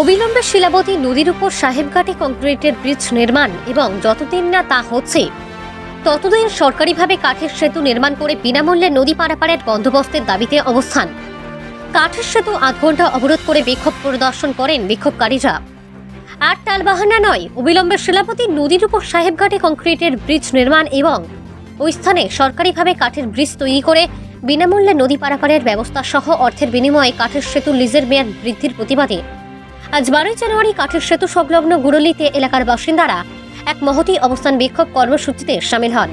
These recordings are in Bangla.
অবিলম্বে শিলাবতী নদীর উপর সাহেবঘাটে কংক্রিটের ব্রিজ নির্মাণ এবং যতদিন না তা হচ্ছে, ততদিন সরকারিভাবে কাঠের সেতু নির্মাণ করে বিনামূল্যে নদী পারাপারের বন্দোবস্তের দাবিতে অবস্থান। কাঠের সেতু আধ ঘণ্টা অবরোধ করে বিক্ষোভ প্রদর্শন করেন বিক্ষোভকারীরা। আর টালবাহানা নয়, অবিলম্বে শিলাবতী নদীর উপর সাহেবঘাটে কংক্রিটের ব্রিজ নির্মাণ এবং ওই স্থানে সরকারিভাবে কাঠের ব্রিজ তৈরি করে বিনামূল্যে নদী পারাপারের ব্যবস্থা সহ অর্থের বিনিময়ে কাঠের সেতু লিজের মেয়াদ বৃদ্ধির প্রতিবাদে আজ বারোই জানুয়ারি কাঠের সেতু সংলগ্ন গুরলিতে এলাকার বাসিন্দারা এক মহতি অবস্থান বিক্ষোভ কর্মসূচিতে সামিল হন।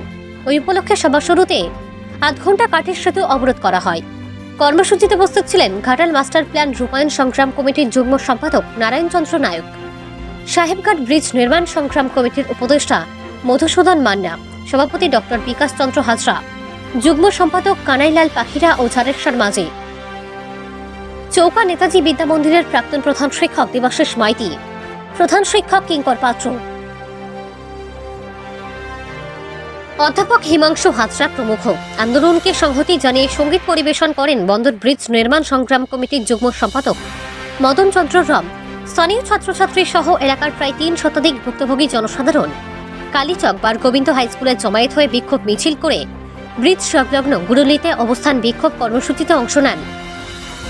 ওই উপলক্ষে সভা শুরুতে আধ ঘণ্টা কাঠের সেতু অবরোধ করা হয়। কর্মসূচিতে উপস্থিত ছিলেন ঘাটাল মাস্টার প্ল্যান রূপায়ণ সংগ্রাম কমিটির যুগ্ম সম্পাদক নারায়ণ চন্দ্র নায়ক, সাহেবঘাট ব্রিজ নির্মাণ সংগ্রাম কমিটির উপদেষ্টা মধুসূদন মান্না, সভাপতি ডক্টর বিকাশ চন্দ্র হাজরা, যুগ্ম সম্পাদক কানাইলাল পাখিরা ও ঝাড়েশ্বর মাঝি। চৌকা নেতাজি বিদ্যা মন্দিরের প্রাক্তন প্রধান শিক্ষক দেবাশিস মাইতি, প্রধান শিক্ষক কিঙ্কর পাত্র। অধ্যাপক হিমাংশু হাজরা প্রমুখ। আন্দোলনকে সংহতি জানিয়ে সংগীত পরিবেশন করেন বন্দর ব্রিজ নির্মাণ সংগ্রাম কমিটির যুগ্ম সম্পাদক মদন চন্দ্র রাম। স্থানীয় ছাত্রছাত্রী সহ এলাকার প্রায় তিন শতাধিক ভুক্তভোগী জনসাধারণ। কালীচক বার গোবিন্দ হাই স্কুলে জমায়েত হয়ে বিক্ষোভ মিছিল করে ব্রিজ সংলগ্ন গুরুলিতে অবস্থান বিক্ষোভ কর্মসূচিতে অংশ নেন।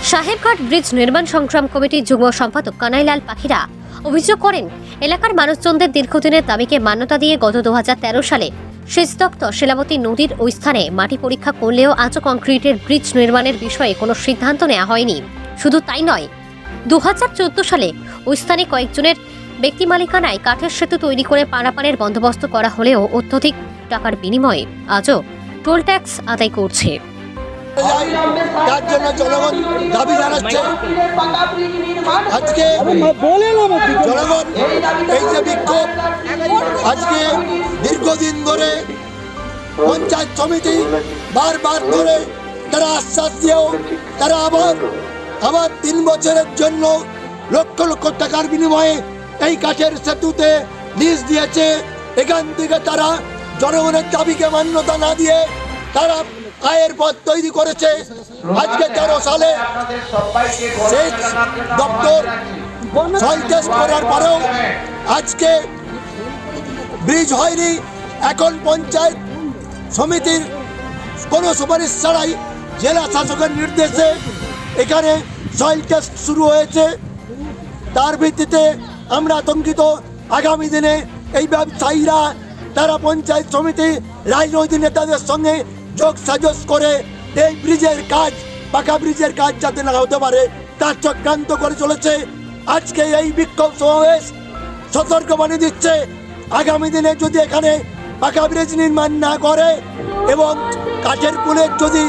সাহেবঘাট ব্রিজ নির্মাণ সংগ্রাম কমিটির যুগ্ম সম্পাদক কানাইলাল পাখিরা অভিযোগ করেন, এলাকার মানুষজনদের দীর্ঘদিনের দাবিকে মান্যতা দিয়ে গত দু হাজার তেরো সালে সেচদপ্তর শিলাবতী নদীর ওই স্থানে মাটি পরীক্ষা করলেও আজও কংক্রিটের ব্রিজ নির্মাণের বিষয়ে কোনো সিদ্ধান্ত নেওয়া হয়নি। শুধু তাই নয়, দু সালে ওই স্থানে কয়েকজনের ব্যক্তি মালিকানায় কাঠের সেতু তৈরি করে পারাপারের বন্দোবস্ত করা হলেও অত্যধিক টাকার বিনিময়ে আজও টোল ট্যাক্স আদায় করছে। জন্য জনগণ দাবি জানাচ্ছে। আজকে জনগণ এই যে বিক্ষোভ, আজকে দীর্ঘদিন ধরে পঞ্চায়েত সমিতি বারবার ধরে তারা আশ্বাস দিয়েও তারা আবার আবার তিন বছরের জন্য লক্ষ লক্ষ টাকার বিনিময়ে এই কাঠের সেতুতে লিজ দিয়েছে। এখান থেকে তারা জনগণের দাবিকে মান্যতা না দিয়ে তারা আয়ের পথ তৈরি করেছে আজকে তেরো সালে। দপ্তর করার পরেও আজকে ব্রিজ হয়নি। এখন পঞ্চায়েত সমিতির কোনো সুপারিশ ছাড়াই জেলা শাসকের নির্দেশে এখানে সয়েল টেস্ট শুরু হয়েছে। তার ভিত্তিতে আমরা আতঙ্কিত। আগামী দিনে এই ব্যবসায়ীরা, তারা পঞ্চায়েত সমিতি, রাজনৈতিক নেতাদের সঙ্গে যোগ সাজস করে এই ব্রিজের কাজ, পাকা ব্রিজের কাজ যাতে না হতে পারে, তার চক্রান্ত করে চলেছে। আজকে এই বিক্ষোভ সমাবেশ সতর্কবাণী দিচ্ছে। আগামী দিনে যদি এখানে পাকা ব্রিজ নির্মাণ না করে এবং কাঠের পুলের যদি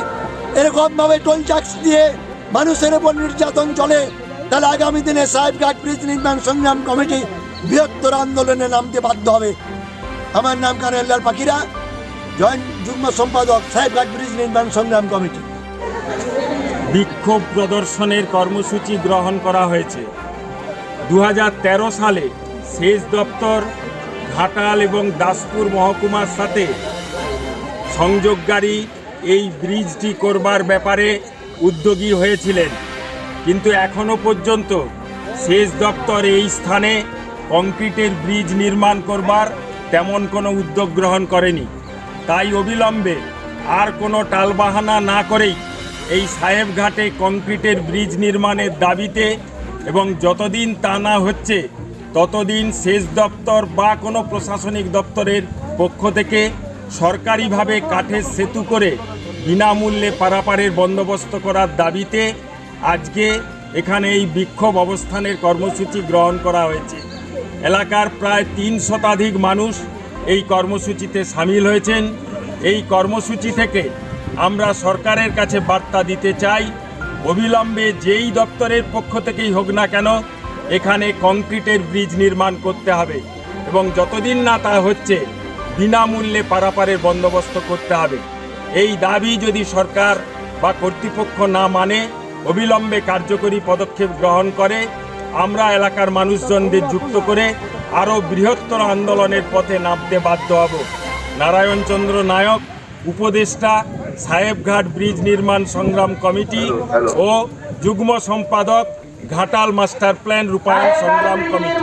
এরকমভাবে টোল ট্যাক্স দিয়ে মানুষের উপর নির্যাতন চলে, তাহলে আগামী দিনে সাহেবঘাট ব্রিজ নির্মাণ সংগ্রাম কমিটি বৃহত্তর আন্দোলনে নামতে বাধ্য হবে। আমার নাম কানাইলাল পাখিরা। জয়েন্ট যুগ্ম সম্পাদক সাহেবঘাট ব্রিজ নির্মাণ সংগ্রাম কমিটি। বিক্ষোভ প্রদর্শনের কর্মসূচি গ্রহণ করা হয়েছে। দু হাজার তেরো সালে সেচ দপ্তর, ঘাটাল এবং দাসপুর মহকুমার সাথে সংযোগকারী এই ব্রিজটি করবার ব্যাপারে উদ্যোগী হয়েছিলেন। কিন্তু এখনও পর্যন্ত সেচ দপ্তর এই স্থানে কংক্রিটের ব্রিজ নির্মাণ করবার তেমন কোনো উদ্যোগ গ্রহণ করেনি। তাই অবিলম্বে আর কোনো টালবাহানা না করেই এই সাহেবঘাটে কংক্রিটের ব্রিজ নির্মাণের দাবিতে এবং যতদিন তা না হচ্ছে, ততদিন সেচ দপ্তর বা কোনো প্রশাসনিক দপ্তরের পক্ষ থেকে সরকারিভাবে কাঠের সেতু করে বিনামূল্যে পারাপারের বন্দোবস্ত করার দাবিতে আজকে এখানে এই বিক্ষোভ অবস্থানের কর্মসূচি গ্রহণ করা হয়েছে। এলাকার প্রায় তিন শতাধিক মানুষ এই কর্মসূচিতে সামিল হয়েছেন। এই কর্মসূচি থেকে আমরা সরকারের কাছে বার্তা দিতে চাই, অবিলম্বে যেই দপ্তরের পক্ষ থেকেই হোক না কেন, এখানে কংক্রিটের ব্রিজ নির্মাণ করতে হবে এবং যতদিন না তা হচ্ছে, বিনামূল্যে পারাপারের বন্দোবস্ত করতে হবে। এই দাবি যদি সরকার বা কর্তৃপক্ষ না মানে অবিলম্বে কার্যকরী পদক্ষেপ গ্রহণ করে, আমরা এলাকার মানুষজনদের যুক্ত করে আরও বৃহত্তর আন্দোলনের পথে নামতে বাধ্য হব। নারায়ণচন্দ্র নায়ক উপদেষ্টা সাহেবঘাট ব্রিজ নির্মাণ সংগ্রাম কমিটি ও যুগ্ম সম্পাদক ঘাটাল মাস্টার প্ল্যান রূপায়ণ সংগ্রাম কমিটি।